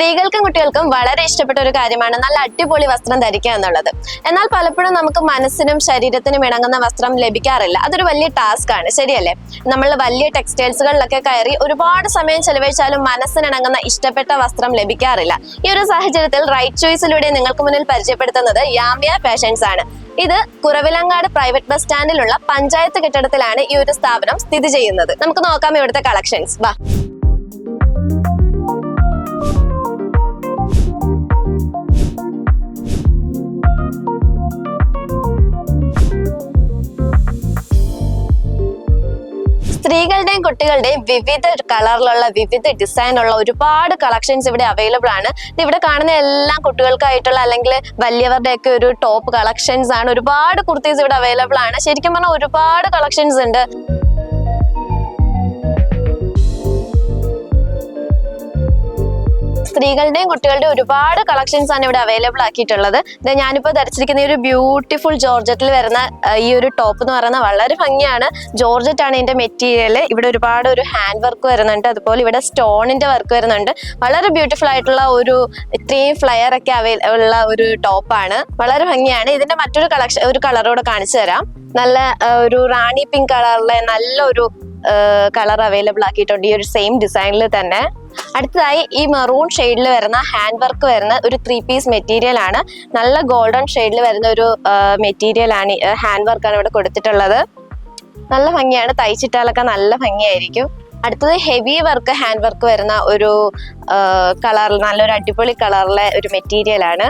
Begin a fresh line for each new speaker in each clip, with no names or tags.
സ്ത്രീകൾക്കും കുട്ടികൾക്കും വളരെ ഇഷ്ടപ്പെട്ട ഒരു കാര്യമാണ് നല്ല അടിപൊളി വസ്ത്രം ധരിക്കുക എന്നുള്ളത്. എന്നാൽ പലപ്പോഴും നമുക്ക് മനസ്സിനും ശരീരത്തിനും ഇണങ്ങുന്ന വസ്ത്രം ലഭിക്കാറില്ല. അതൊരു വലിയ ടാസ്ക് ആണ്. ശരിയല്ലേ? നമ്മൾ വലിയ ടെക്സ്റ്റൈൽസുകളിലൊക്കെ കയറി ഒരുപാട് സമയം ചെലവഴിച്ചാലും മനസ്സിനിണങ്ങുന്ന ഇഷ്ടപ്പെട്ട വസ്ത്രം ലഭിക്കാറില്ല. ഈ ഒരു സാഹചര്യത്തിൽ റൈറ്റ് ചോയ്സിലൂടെ നിങ്ങൾക്ക് മുന്നിൽ പരിചയപ്പെടുത്തുന്നത് യാമ്യ ഫാഷൻസ് ആണ്. ഇത് കുറവിലങ്ങാട് പ്രൈവറ്റ് ബസ് സ്റ്റാൻഡിലുള്ള പഞ്ചായത്ത് കെട്ടിടത്തിലാണ് ഈ ഒരു സ്ഥാപനം സ്ഥിതി ചെയ്യുന്നത്. നമുക്ക് നോക്കാം ഇവിടുത്തെ കളക്ഷൻസ് വാ. കുട്ടികളുടെയും വിവിധ കളറിലുള്ള വിവിധ ഡിസൈനുള്ള ഒരുപാട് കളക്ഷൻസ് ഇവിടെ അവൈലബിൾ ആണ്. ഇവിടെ കാണുന്ന എല്ലാം കുട്ടികൾക്കായിട്ടുള്ള അല്ലെങ്കിൽ വലിയവരുടെ ഒക്കെ ഒരു ടോപ്പ് കളക്ഷൻസ് ആണ്. ഒരുപാട് കുർത്തീസ് ഇവിടെ അവൈലബിൾ ആണ്. ശരിക്കും പറഞ്ഞാൽ ഒരുപാട് കളക്ഷൻസ് ഉണ്ട്. സ്ത്രീകളുടെയും കുട്ടികളുടെയും ഒരുപാട് കളക്ഷൻസ് ആണ് ഇവിടെ അവൈലബിൾ ആക്കിയിട്ടുള്ളത്. ദേ ഞാനിപ്പോ ധരിച്ചിരിക്കുന്ന ഈ ഒരു ബ്യൂട്ടിഫുൾ ജോർജറ്റിൽ വരുന്ന ഈ ഒരു ടോപ്പ് എന്ന് പറയുന്നത് വളരെ ഭംഗിയാണ്. ജോർജറ്റ് ആണ് ഇതിന്റെ മെറ്റീരിയൽ ഇവിടെ ഒരുപാട് ഒരു ഹാൻഡ് വർക്ക് വരുന്നുണ്ട്. അതുപോലെ ഇവിടെ സ്റ്റോണിന്റെ വർക്ക് വരുന്നുണ്ട്. വളരെ ബ്യൂട്ടിഫുൾ ആയിട്ടുള്ള ഒരു ഇത്രയും ഫ്ലയർ ഒക്കെ അവൈലബിൾ ഉള്ള ഒരു ടോപ്പാണ് വളരെ ഭംഗിയാണ്. ഇതിന്റെ മറ്റൊരു കളക്ഷൻ ഒരു കളറോടെ കാണിച്ചു തരാം. നല്ല ഒരു റാണി പിങ്ക് കളറിലെ നല്ലൊരു കളർ അവൈലബിൾ ആക്കിയിട്ടുണ്ട്. ഈ ഒരു സെയിം ഡിസൈനിൽ തന്നെ. അടുത്തതായി ഈ മെറൂൺ ഷെയ്ഡിൽ വരുന്ന ഹാൻഡ് വർക്ക് വരുന്ന ഒരു ത്രീ പീസ് മെറ്റീരിയൽ ആണ്. നല്ല ഗോൾഡൻ ഷെയ്ഡിൽ വരുന്ന ഒരു മെറ്റീരിയൽ ആണ് ഹാൻഡ് വർക്കാണ് ഇവിടെ കൊടുത്തിട്ടുള്ളത്. നല്ല ഭംഗിയാണ്. തയ്ച്ചിട്ടാലൊക്കെ നല്ല ഭംഗിയായിരിക്കും. അടുത്തത് ഹെവി വർക്ക് ഹാൻഡ് വർക്ക് വരുന്ന ഒരു കളറിൽ നല്ലൊരു അടിപൊളി കളറിലെ ഒരു മെറ്റീരിയൽ ആണ്.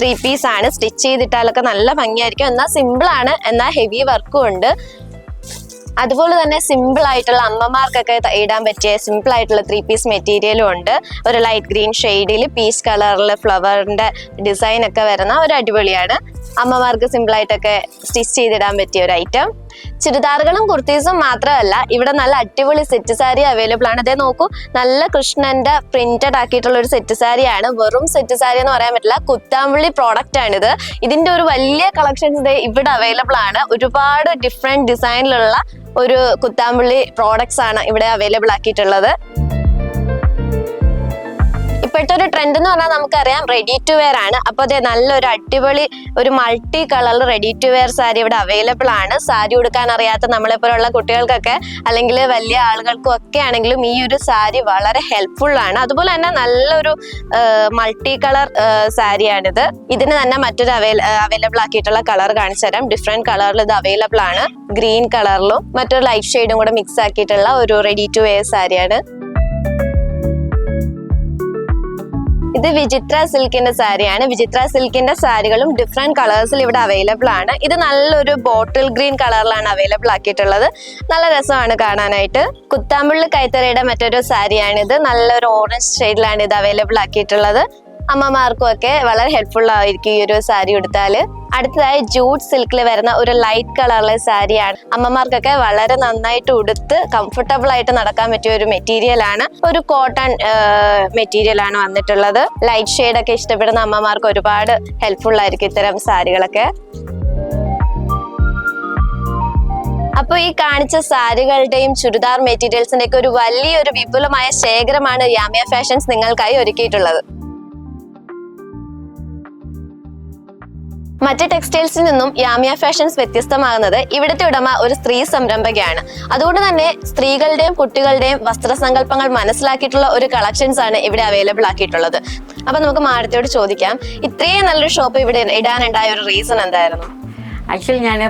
ത്രീ പീസ് ആണ്. സ്റ്റിച്ച് ചെയ്തിട്ടാലൊക്കെ നല്ല ഭംഗിയായിരിക്കും. എന്നാൽ സിമ്പിൾ ആണ്. എന്നാൽ ഹെവി വർക്കും ഉണ്ട്. അതുപോലെ തന്നെ സിമ്പിൾ ആയിട്ടുള്ള അമ്മമാർക്കൊക്കെ ഇടാൻ പറ്റിയ സിമ്പിൾ ആയിട്ടുള്ള ത്രീ പീസ് മെറ്റീരിയലും ഉണ്ട്. ഒരു ലൈറ്റ് ഗ്രീൻ ഷെയ്ഡിൽ പീസ് കളറിൽ ഫ്ലവറിന്റെ ഡിസൈൻ ഒക്കെ വരുന്ന ഒരു അടിപൊളിയാണ്. അമ്മമാർക്ക് സിമ്പിൾ ആയിട്ടൊക്കെ സ്റ്റിച്ച് ചെയ്തിടാൻ പറ്റിയ ഒരു ഐറ്റം ചുരിദാറുകളും കുർത്തീസും മാത്രമല്ല ഇവിടെ നല്ല അടിപൊളി സെറ്റ് സാരി അവൈലബിൾ ആണ്. അതേ നോക്കൂ നല്ല കൃഷ്ണന്റെ പ്രിന്റഡ് ആക്കിയിട്ടുള്ള ഒരു സെറ്റ് സാരിയാണ് വെറും സെറ്റ് സാരി എന്ന് പറയാൻ പറ്റില്ല കുത്താമ്പള്ളി പ്രോഡക്റ്റ് ആണിത്. ഇതിന്റെ ഒരു വലിയ കളക്ഷൻസ് ഇവിടെ അവൈലബിൾ ആണ്. ഒരുപാട് ഡിഫറെന്റ് ഡിസൈനിലുള്ള ഒരു കുത്താമ്പള്ളി പ്രോഡക്ട്സ് ആണ് ഇവിടെ അവൈലബിൾ ആക്കിയിട്ടുള്ളത്. ഇപ്പോഴത്തെ ഒരു ട്രെൻഡ് എന്ന് പറഞ്ഞാൽ നമുക്കറിയാം റെഡി ടു വെയർ ആണ്. അപ്പോൾ അതെ നല്ലൊരു അടിപൊളി ഒരു multi colour ready to wear sari ഇവിടെ അവൈലബിൾ ആണ്. സാരി ഉടുക്കാൻ അറിയാത്ത നമ്മളെ പോലുള്ള കുട്ടികൾക്കൊക്കെ അല്ലെങ്കിൽ വലിയ ആളുകൾക്കും ഒക്കെ ആണെങ്കിലും ഈ ഒരു സാരി വളരെ ഹെൽപ്ഫുൾ ആണ്. അതുപോലെ തന്നെ നല്ലൊരു മൾട്ടി കളർ സാരിയാണിത് ഇതിന് തന്നെ മറ്റൊരു അവൈലബിൾ ആക്കിയിട്ടുള്ള കളർ കാണിച്ചു തരാം. ഡിഫറെന്റ് കളറിൽ ഇത് അവൈലബിൾ ആണ്. ഗ്രീൻ കളറിലും മറ്റൊരു ലൈറ്റ് ഷെയ്ഡും കൂടെ മിക്സ് ആക്കിയിട്ടുള്ള ഒരു റെഡി ടു വെയർ സാരിയാണ് ഇത് വിചിത്ര സിൽക്കിന്റെ സാരിയാണ്. വിചിത്ര സിൽക്കിന്റെ സാരികളും ഡിഫറെന്റ് കളേഴ്സിൽ ഇവിടെ അവൈലബിൾ ആണ്. ഇത് നല്ലൊരു ബോട്ടിൽ ഗ്രീൻ കളറിലാണ് അവൈലബിൾ ആക്കിയിട്ടുള്ളത്. നല്ല രസമാണ് കാണാനായിട്ട്. കുത്താമ്പുള്ളി കൈത്തറയുടെ മറ്റൊരു സാരിയാണിത് നല്ലൊരു ഓറഞ്ച് ഷെയ്ഡിലാണ് ഇത് അവൈലബിൾ ആക്കിയിട്ടുള്ളത്. അമ്മമാർക്കും ഒക്കെ വളരെ ഹെൽപ്ഫുൾ ആയിരിക്കും ഈ ഒരു സാരി ഉടുത്താൽ. അടുത്തതായി ജൂട്ട് സിൽക്കിൽ വരുന്ന ഒരു ലൈറ്റ് കളറിലെ സാരിയാണ് അമ്മമാർക്കൊക്കെ വളരെ നന്നായിട്ട് ഉടുത്ത് കംഫർട്ടബിൾ ആയിട്ട് നടക്കാൻ പറ്റിയ ഒരു മെറ്റീരിയൽ ആണ്. ഒരു കോട്ടൺ മെറ്റീരിയൽ ആണ് വന്നിട്ടുള്ളത്. ലൈറ്റ് ഷെയ്ഡ് ഒക്കെ ഇഷ്ടപ്പെടുന്ന അമ്മമാർക്ക് ഒരുപാട് ഹെൽപ്ഫുൾ ആയിരിക്കും ഇത്തരം സാരികളൊക്കെ. അപ്പോൾ ഈ കാണിച്ച സാരികളുടെയും ചുരിദാർ മെറ്റീരിയൽസിന്റെ ഒക്കെ ഒരു വലിയൊരു വിപുലമായ ശേഖരമാണ് യാമിയ ഫാഷൻസ് നിങ്ങൾക്കായി ഒരുക്കിയിട്ടുള്ളത്. മറ്റ് ടെക്സ്റ്റൈൽസിൽ നിന്നും യാമിയ ഫാഷൻസ് വ്യത്യസ്തമാകുന്നത് ഇവിടുത്തെ ഉടമ ഒരു സ്ത്രീ സംരംഭകയാണ്. അതുകൊണ്ട് തന്നെ സ്ത്രീകളുടെയും കുട്ടികളുടെയും വസ്ത്രസങ്കല്പങ്ങൾ മനസ്സിലാക്കിയിട്ടുള്ള ഒരു കളക്ഷൻസ് ആണ് ഇവിടെ അവൈലബിൾ ആക്കിയിട്ടുള്ളത്. അപ്പൊ നമുക്ക് മാഡത്തോട് ചോദിക്കാം ഇത്രയും നല്ലൊരു ഷോപ്പ് ഇവിടെ ഇടാനുണ്ടായ ഒരു റീസൺ എന്തായിരുന്നു?
ആക്ച്വലി ഞാൻ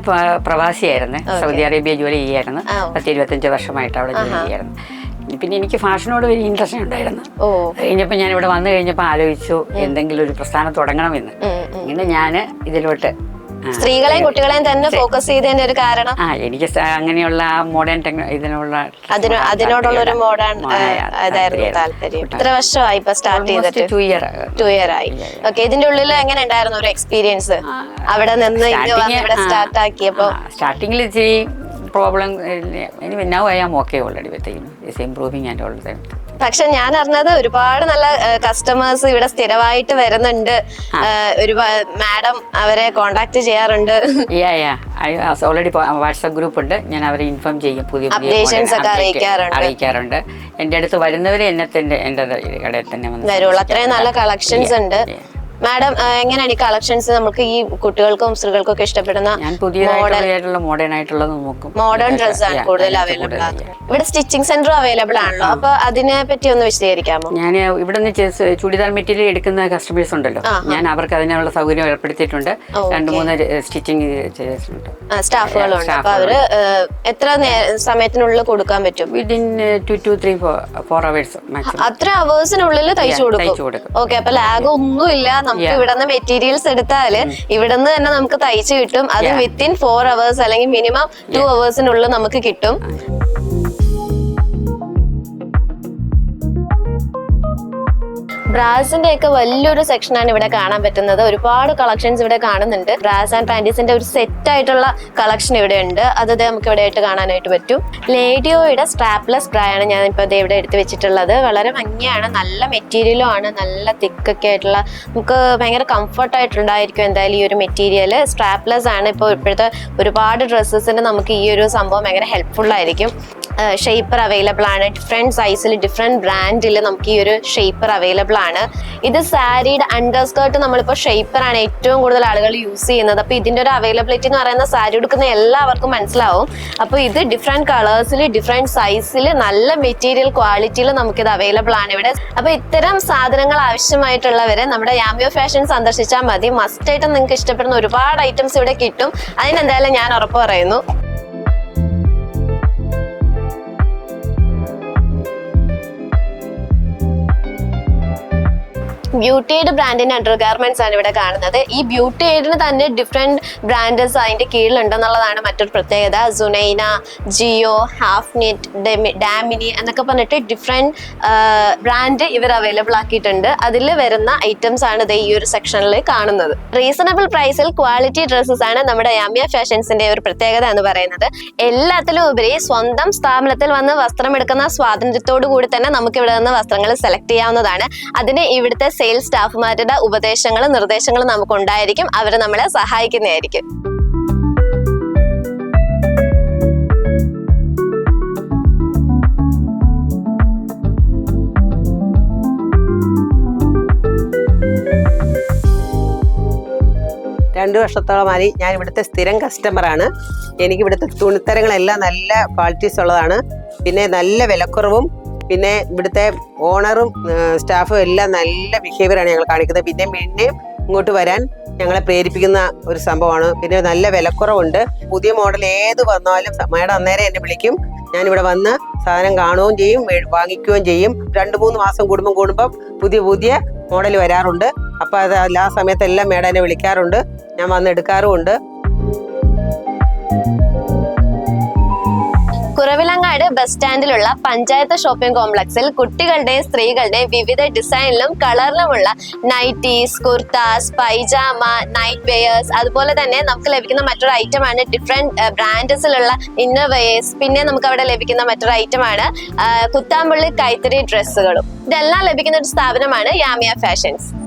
പ്രവാസിയായിരുന്നു. സൗദി അറേബ്യ ജോലി ചെയ്യായിരുന്നു. പത്ത് ഇരുപത്തഞ്ച് വർഷമായിട്ട് അവിടെ ജോലി ചെയ്യായിരുന്നു. പിന്നെ എനിക്ക് ഫാഷനോട് വലിയ ഇൻട്രസ്റ്റ് ഉണ്ടായിരുന്നു. കഴിഞ്ഞപ്പോൾ ഞാൻ ഇവിടെ വന്നു കഴിഞ്ഞപ്പോൾ ആലോചിച്ചു എന്തെങ്കിലും ഒരു പ്രസ്ഥാനം തുടങ്ങണമെന്ന്. അങ്ങനെ ഞാൻ ഇതിലോട്ട്
സ്ത്രീകളെയും കുട്ടികളെയും തന്നെ ഫോക്കസ് ചെയ്തതിന്റെ ഒരു കാരണം?
ആ എനിക്ക് അങ്ങനെയുള്ള മോഡേൺ ടെക്നോ ഇതിനുള്ള
അതിനോടുള്ള ഒരു മോഡേൺ ഇതായിരുന്നു താല്പര്യം. ഇത്ര വർഷമായി ഇപ്പൊ സ്റ്റാർട്ട് ചെയ്തിട്ട്.
ടു ഇയർ
ടു ഇയർ ആയി. ഓക്കെ ഇതിന്റെ ഉള്ളിൽ എങ്ങനെ ഉണ്ടായിരുന്നു ഒരു എക്സ്പീരിയൻസ് അവിടെ നിന്ന് ഇവിടെ സ്റ്റാർട്ട് ആക്കിയപ്പോ?
സ്റ്റാർട്ടിങ്ങിൽ ഇച്ചിരി പ്രോബ്ലം ഇനി now I am okay already with it's improving and all the
പക്ഷെ ഞാൻ അറിഞ്ഞത് ഒരുപാട് നല്ല കസ്റ്റമേഴ്സ് ഇവിടെ സ്ഥിരമായിട്ട് വരുന്നുണ്ട്. ഒരു മാഡം അവരെ കോണ്ടാക്ട് ചെയ്യാറുണ്ട്.
ഓൾറെഡി വാട്സ്ആപ്പ് ഗ്രൂപ്പ് ഉണ്ട്. ഞാൻ അവരെ ഇൻഫോം ചെയ്യും പുതിയ
ഒക്കെ അറിയിക്കാറുണ്ട്.
അറിയിക്കാറുണ്ട്. എന്റെ അടുത്ത് വരുന്നവരെ എന്നെ തന്നെ എന്റെ കടയിൽ തന്നെ വന്നു
വരുള്ളൂ അത്രയും നല്ല കളക്ഷൻസ് ഉണ്ട്. മാഡം എങ്ങനെയാണ് ഈ കളക്ഷൻസ് നമുക്ക് ഈ കുട്ടികൾക്കും സ്ത്രീകൾക്കും ഒക്കെ ഇഷ്ടപ്പെടുന്ന
പുതിയതായിട്ടുള്ള മോഡേൺ ആയിട്ടുള്ളത് നോക്കും.
മോഡേൺ ഡ്രസ് ആണ് കൂടുതൽ അവൈലബിൾ ആണ് ഇവിടെ സ്റ്റിച്ചിങ് സെന്റർ അവൈലബിൾ ആണല്ലോ. അപ്പൊ അതിനെ പറ്റി ഒന്ന് വിശദീകരിക്കാമോ?
ഞാൻ ഇവിടെ നിന്ന് ചുടിദാർ മെറ്റീരിയൽ എടുക്കുന്ന കസ്റ്റമേഴ്സ് ഉണ്ടല്ലോ. ഞാൻ അവർക്ക് അതിനുള്ള സൗകര്യം ഏർപ്പെടുത്തിയിട്ടുണ്ട്. രണ്ട് മൂന്ന് സ്റ്റിച്ചിങ് ചെയ്തിട്ടുണ്ട്
സ്റ്റാഫുകളുണ്ട്. അപ്പൊ അവർ എത്ര സമയത്തിനുള്ളിൽ കൊടുക്കാൻ പറ്റും?
Within two two three four hours
അത്ര അവേഴ്സിനുള്ളിൽ തയ്ച്ചു കൊടുക്കും. ഓക്കെ അപ്പൊ ലാഗ് ഒന്നുമില്ല. നമുക്ക് ഇവിടുന്ന് മെറ്റീരിയൽസ് എടുത്താൽ ഇവിടുന്ന് തന്നെ നമുക്ക് തയ്ച്ചു കിട്ടും. അത് വിത്തിൻ ഫോർ അവേഴ്സ് അല്ലെങ്കിൽ മിനിമം ടു അവേഴ്സിനുള്ളിൽ നമുക്ക് കിട്ടും. ബ്രാസിന്റെ ഒക്കെ വലിയൊരു സെക്ഷനാണ് ഇവിടെ കാണാൻ പറ്റുന്നത്. ഒരുപാട് കളക്ഷൻസ് ഇവിടെ കാണുന്നുണ്ട്. ബ്രാസ് ആൻഡ് പാന്റീസിന്റെ ഒരു സെറ്റ് ആയിട്ടുള്ള കളക്ഷൻ ഇവിടെ ഉണ്ട്. അത് നമുക്ക് ഇവിടെ ആയിട്ട് കാണാനായിട്ട് പറ്റും. ലേഡിയോയുടെ സ്ട്രാപ്ലെസ് ബ്രായാണ് ഞാൻ ഇപ്പോൾ ദേ ഇവിടെ എടുത്ത് വെച്ചിട്ടുള്ളത്. വളരെ ഭംഗിയാണ്. നല്ല മെറ്റീരിയലും ആണ്. നല്ല തിക്കൊക്കെ ആയിട്ടുള്ള നമുക്ക് ഭയങ്കര കംഫർട്ട് ആയിട്ടുണ്ടായിരിക്കും എന്തായാലും ഈ ഒരു മെറ്റീരിയൽ സ്ട്രാപ്ലെസ് ആണ്. ഇപ്പോൾ ഇപ്പോഴത്തെ ഒരുപാട് ഡ്രസ്സസിന് നമുക്ക് ഈ ഒരു സംഭവം ഭയങ്കര ഹെൽപ്ഫുൾ ആയിരിക്കും. ഷേപ്പർ അവൈലബിൾ ആണ്. ഡിഫറെന്റ് സൈസിൽ ഡിഫറെന്റ് ബ്രാൻഡിൽ നമുക്ക് ഈ ഒരു ഷേപ്പർ അവൈലബിൾ ആണ്. ഇത് സാരിയുടെ അണ്ടർ സ്കേർട്ട് നമ്മളിപ്പോൾ ഷേപ്പർ ആണ് ഏറ്റവും കൂടുതൽ ആളുകൾ യൂസ് ചെയ്യുന്നത്. അപ്പോൾ ഇതിന്റെ ഒരു അവൈലബിലിറ്റി എന്ന് പറയുന്ന സാരി എടുക്കുന്ന എല്ലാവർക്കും മനസ്സിലാവും. അപ്പോൾ ഇത് ഡിഫറെന്റ് കളേഴ്സിൽ ഡിഫറെന്റ് സൈസിൽ നല്ല മെറ്റീരിയൽ ക്വാളിറ്റിയിൽ നമുക്കിത് അവൈലബിൾ ആണ് ഇവിടെ. അപ്പോൾ ഇത്തരം സാധനങ്ങൾ ആവശ്യമായിട്ടുള്ളവർ നമ്മുടെ യാമിയോ ഫാഷൻ സന്ദർശിച്ചാൽ മതി. മസ്റ്റ് ആയിട്ട് നിങ്ങൾക്ക് ഇഷ്ടപ്പെടുന്ന ഒരുപാട് ഐറ്റംസ് ഇവിടെ കിട്ടും. അതിനെന്തായാലും ഞാൻ ഉറപ്പ് പറയുന്നു. ബ്യൂട്ടി എയ്ഡ് ബ്രാൻഡിന്റെ അണ്ടർ ഗാർമെന്റ്സ് ആണ് ഇവിടെ കാണുന്നത്. ഈ ബ്യൂട്ടി എയ്ഡിന് തന്നെ ഡിഫറെന്റ് ബ്രാൻഡസ് അതിന്റെ കീഴിലുണ്ടെന്നുള്ളതാണ് മറ്റൊരു പ്രത്യേകത. സുനൈന ജിയോ ഹാഫ് നെറ്റ് ഡാമിനി എന്നൊക്കെ പറഞ്ഞിട്ട് ഡിഫറെന്റ് ബ്രാൻഡ് ഇവർ അവൈലബിൾ ആക്കിയിട്ടുണ്ട്. അതിൽ വരുന്ന ഐറ്റംസ് ആണ് ഇത് ഈ ഒരു സെക്ഷനിൽ കാണുന്നത്. റീസണബിൾ പ്രൈസിൽ ക്വാളിറ്റി ഡ്രസ്സസ് ആണ് നമ്മുടെ യാമിയ ഫാഷൻസിന്റെ ഒരു പ്രത്യേകത എന്ന് പറയുന്നത്. എല്ലാത്തിലും ഉപരി സ്വന്തം സ്ഥാപനത്തിൽ വന്ന് വസ്ത്രം എടുക്കുന്ന സ്വാതന്ത്ര്യത്തോടു കൂടി തന്നെ നമുക്ക് ഇവിടെ നിന്ന് വസ്ത്രങ്ങൾ സെലക്ട് ചെയ്യാവുന്നതാണ്. അതിന് ഇവിടുത്തെ സെയിൽസ് സ്റ്റാഫുമാരുടെ ഉപദേശങ്ങളും നിർദ്ദേശങ്ങളും നമുക്ക് ഉണ്ടായിരിക്കും അവർ നമ്മളെ സഹായിക്കുന്നതായിരിക്കും.
രണ്ട് വർഷത്തോളമായി ഞാൻ ഇവിടുത്തെ സ്ഥിരം കസ്റ്റമറാണ് എനിക്ക് ഇവിടുത്തെ തുണിത്തരങ്ങളെല്ലാം നല്ല ക്വാളിറ്റീസ് ഉള്ളതാണ്. പിന്നെ നല്ല വിലക്കുറവും പിന്നെ ഇവിടുത്തെ ഓണറും സ്റ്റാഫും എല്ലാം നല്ല ബിഹേവിയറാണ് ഞങ്ങൾ കാണിക്കുന്നത്. പിന്നെ പിന്നെയും ഇങ്ങോട്ട് വരാൻ ഞങ്ങളെ പ്രേരിപ്പിക്കുന്ന ഒരു സംഭവമാണ്. പിന്നെ നല്ല വിലക്കുറവുണ്ട്. പുതിയ മോഡൽ ഏത് വന്നാലും മേഡം അന്നേരം എന്നെ വിളിക്കും. ഞാനിവിടെ വന്ന് സാധനം കാണുകയും ചെയ്യും വാങ്ങിക്കുകയും ചെയ്യും. രണ്ട് മൂന്ന് മാസം കൂടുമ്പം കൂടുമ്പം പുതിയ പുതിയ മോഡൽ വരാറുണ്ട്. അപ്പോൾ അത് എല്ലാ സമയത്തെല്ലാം മേഡം എന്നെ വിളിക്കാറുണ്ട്. ഞാൻ വന്ന് എടുക്കാറുമുണ്ട്.
ബസ് സ്റ്റാൻഡിലുള്ള പഞ്ചായത്ത് ഷോപ്പിംഗ് കോംപ്ലക്സിൽ കുട്ടികളുടെയും സ്ത്രീകളുടെയും വിവിധ ഡിസൈനിലും കളറിലുമുള്ള nighties kurtas pyjama night wears അതുപോലെ തന്നെ നമുക്ക് ലഭിക്കുന്ന മറ്റൊരു ഐറ്റം ആണ് ഡിഫറെന്റ് ബ്രാൻഡസിലുള്ള ഇന്നർ വെയേഴ്സ് പിന്നെ നമുക്ക് അവിടെ ലഭിക്കുന്ന മറ്റൊരു ഐറ്റം ആണ് കുത്താമ്പുള്ളി കൈത്തറി ഡ്രസ്സുകളും ഇതെല്ലാം ലഭിക്കുന്ന ഒരു സ്ഥാപനമാണ് യാമിയ ഫാഷൻസ്